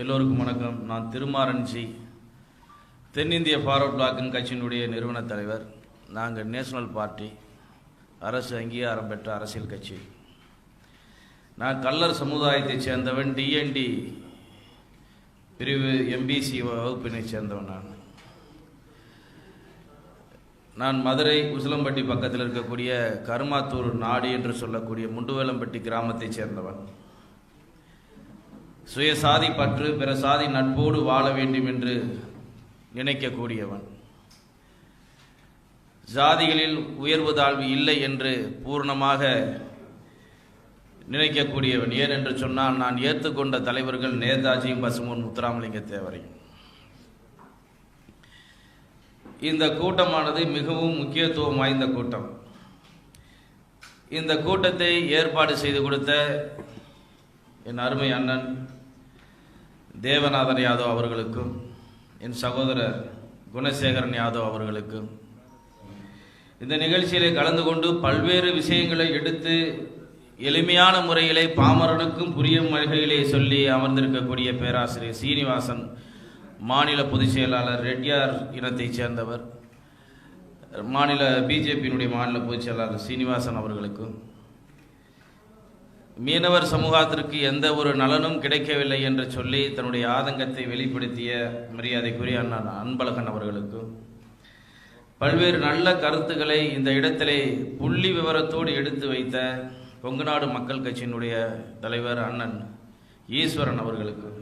எல்லோருக்கும் வணக்கம். நான் திருமாரன்ஜி தென்னிந்திய ஃபார்வர்ட் பிளாக்கின் கட்சியினுடைய நிறுவன தலைவர். நாங்கள் நேஷனல் பார்ட்டி அரசு அங்கீகாரம் பெற்ற அரசியல் கட்சி. நான் கல்லர் சமுதாயத்தைச் சேர்ந்தவன் டிஎன்டி பிரிவு எம்பிசி வகுப்பினைச் சேர்ந்தவன் நான். நான் மதுரை உசிலம்பட்டி பக்கத்தில் இருக்கக்கூடிய கருமாத்தூர் நாடு என்று சொல்லக்கூடிய முண்டுவேலம்பட்டி கிராமத்தைச் சேர்ந்தவன். சுயசாதி பற்று பிற சாதி நட்போடு வாழ வேண்டும் என்று நினைக்கக்கூடியவன். ஜாதிகளில் உயர்வு தாழ்வு இல்லை என்று பூர்ணமாக நினைக்கக்கூடியவன். ஏன் என்று சொன்னால் நான் ஏற்றுக்கொண்ட தலைவர்கள் நேதாஜியும் பசுமன் முத்துராமலிங்க தேவரையும். இந்த கூட்டமானது மிகவும் முக்கியத்துவம் வாய்ந்த கூட்டம். இந்த கூட்டத்தை ஏற்பாடு செய்து கொடுத்த என் அருமை அண்ணன் தேவநாதன் யாதவ் அவர்களுக்கும் என் சகோதரர் குணசேகரன் யாதவ் அவர்களுக்கும் இந்த நிகழ்ச்சியிலே கலந்து கொண்டு பல்வேறு விஷயங்களை எடுத்து எளிமையான முறையிலே பாமரனுக்கும் புரியும் வகையிலே சொல்லி அமர்ந்திருக்கக்கூடிய பேராசிரியர் சீனிவாசன் மாநில பொதுச் செயலாளர் ரெட்டியார் இனத்தைச் சேர்ந்தவர் மாநில பிஜேபியினுடைய மாநில பொதுச் செயலாளர் சீனிவாசன் அவர்களுக்கும் மீனவர் சமூகத்திற்கு எந்த ஒரு நலனும் கிடைக்கவில்லை என்று சொல்லி தன்னுடைய ஆதங்கத்தை வெளிப்படுத்திய மரியாதைக்குரிய அண்ணன் அன்பழகன் அவர்களுக்கும் பல்வேறு நல்ல கருத்துக்களை இந்த இடத்திலே புள்ளி விவரத்தோடு எடுத்து வைத்த கொங்குநாடு மக்கள் கட்சியினுடைய தலைவர் அண்ணன் ஈஸ்வரன் அவர்களுக்கும்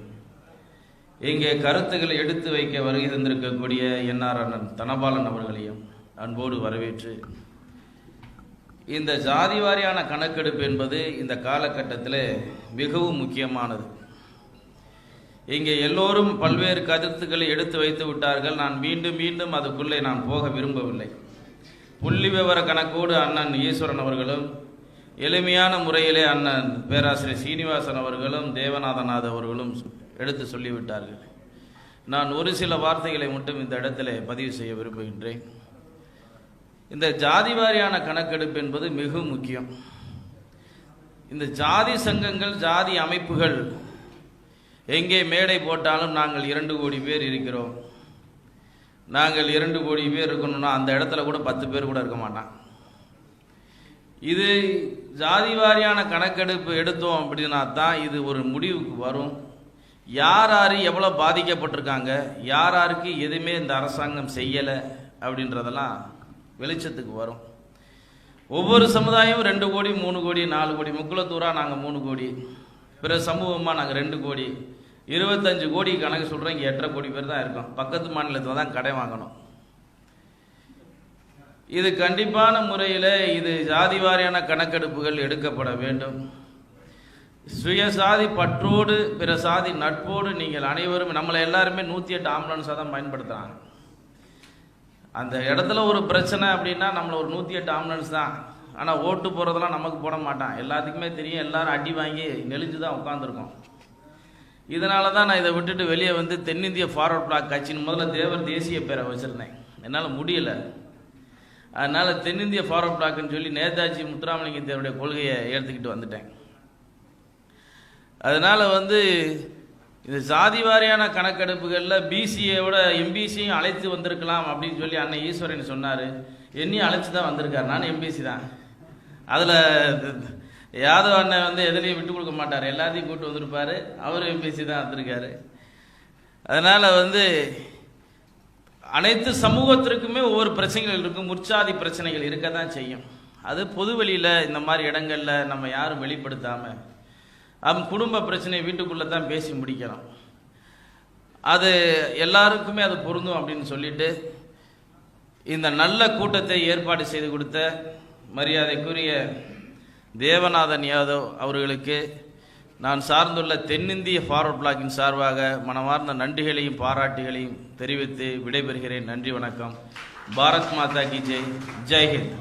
இங்கே கருத்துக்களை எடுத்து வைக்க வருகை தந்திருக்கக்கூடிய என்ஆர் அண்ணன் தனபாலன் அவர்களையும் அன்போடு வரவேற்று இந்த ஜாதி வாரியான கணக்கெடுப்பு என்பது இந்த காலகட்டத்தில் மிகவும் முக்கியமானது. இங்கே எல்லோரும் பல்வேறு கருத்துக்களை எடுத்து வைத்து விட்டார்கள். நான் மீண்டும் மீண்டும் அதுக்குள்ளே நான் போக விரும்பவில்லை. புள்ளி விவர கணக்கோடு அண்ணன் ஈஸ்வரன் அவர்களும் எளிமையான முறையிலே அண்ணன் பேராசிரியர் சீனிவாசன் அவர்களும் தேவநாதநாத் அவர்களும் எடுத்து சொல்லிவிட்டார்கள். நான் ஒரு சில வார்த்தைகளை மட்டும் இந்த இடத்துல பதிவு செய்ய விரும்புகின்றேன். இந்த ஜாதி வாரியான கணக்கெடுப்பு என்பது மிகவும் முக்கியம். இந்த ஜாதி சங்கங்கள் ஜாதி அமைப்புகள் எங்கே மேடை போட்டாலும் நாங்கள் இரண்டு கோடி பேர் இருக்கிறோம். நாங்கள் இரண்டு கோடி பேர் இருக்கணும்னா அந்த இடத்துல கூட பத்து பேர் கூட இருக்க மாட்டான் இது ஜாதி வாரியான கணக்கெடுப்பு எடுத்தோம் அப்படின்னா தான் இது ஒரு முடிவுக்கு வரும். யார் யார் எவ்வளோ பாதிக்கப்பட்டிருக்காங்க யார் யாருக்கு எதுவுமே இந்த அரசாங்கம் செய்யலை அப்படின்றதெல்லாம் வெளிச்சத்துக்கு வரும். ஒவ்வொரு சமுதாயம் ரெண்டு கோடி மூணு கோடி நாலு கோடி முக்குளத்தூரா நாங்கள் மூணு கோடி. பிற சமூகமாக நாங்கள் ரெண்டு கோடி. இருபத்தஞ்சு கோடி கணக்கு சொல்கிறோம் இங்கே எட்டரை கோடி பேர் தான் இருக்கோம். பக்கத்து மாநிலத்தில் தான் கடை வாங்கணும். இது கண்டிப்பான முறையில் இது ஜாதி வாரியான கணக்கெடுப்புகள் எடுக்கப்பட வேண்டும். சுயசாதி பற்றோடு பிற சாதி நட்போடு நீங்கள் அனைவரும் நம்மளை எல்லாருமே நூற்றி எட்டு ஆம்புலன்ஸாக தான் பயன்படுத்துகிறாங்க அந்த இடத்துல ஒரு பிரச்சனை அப்படின்னா நம்மளை ஒரு நூற்றி எட்டு ஆம்புலன்ஸ் தான். ஆனால் ஓட்டு போகிறதெல்லாம் நமக்கு போட மாட்டான். எல்லாத்துக்குமே தெரியும். எல்லாரும் அடி வாங்கி நெளிஞ்சு தான் உட்காந்துருக்கோம் இதனால தான் நான் இதை விட்டுட்டு வெளியே வந்து தென்னிந்திய ஃபார்வர்ட் பிளாக் கட்சின்னு முதல்ல தேவர் தேசிய பேரை வச்சுருந்தேன். என்னால் முடியலை. அதனால் தென்னிந்திய ஃபார்வர்ட் பிளாக்னு சொல்லி நேதாஜி முத்துராமலிங்க தேவருடைய கொள்கையை எடுத்துக்கிட்டு வந்துட்டேன். அதனால் வந்து இந்த ஜாதி வாரியான கணக்கெடுப்புகளில் பிசிஏவோட எம்பிசியும் அழைத்து வந்திருக்கலாம் அப்படின்னு சொல்லி அண்ணன் ஈஸ்வரன் சொன்னார். என்னையும் அழைச்சி தான் வந்திருக்கார். நான் எம்பிசி தான். அதில் யாதவ் அண்ணன் வந்து எதுலேயும் விட்டு கொடுக்க மாட்டார். எல்லாத்தையும் கூப்பிட்டு வந்திருப்பார். அவரும் எம்பிசி தான் வந்திருக்காரு. அதனால் வந்து அனைத்து சமூகத்திற்குமே ஒவ்வொரு பிரச்சனைகள் இருக்கும். முற்சாதி பிரச்சனைகள் இருக்க தான் செய்யும். அது பொது வெளியில் இந்த மாதிரி இடங்களில் நம்ம யாரும் வெளிப்படுத்தாமல் அவன் குடும்ப பிரச்சனையை வீட்டுக்குள்ளே தான் பேசி முடிக்கணும். அது எல்லாருக்குமே அது பொருந்தும் அப்படின்னு சொல்லிட்டு இந்த நல்ல கூட்டத்தை ஏற்பாடு செய்து கொடுத்த மரியாதைக்குரிய தேவநாதன் யாதவ் அவர்களுக்கு நான் சார்ந்துள்ள தென்னிந்திய ஃபார்வர்ட் பிளாக்கின் சார்பாக மனமார்ந்த நன்றிகளையும் பாராட்டுகளையும் தெரிவித்து விடைபெறுகிறேன். நன்றி வணக்கம். பாரத் மாதா கி ஜெய். ஜெய்ஹிந்த்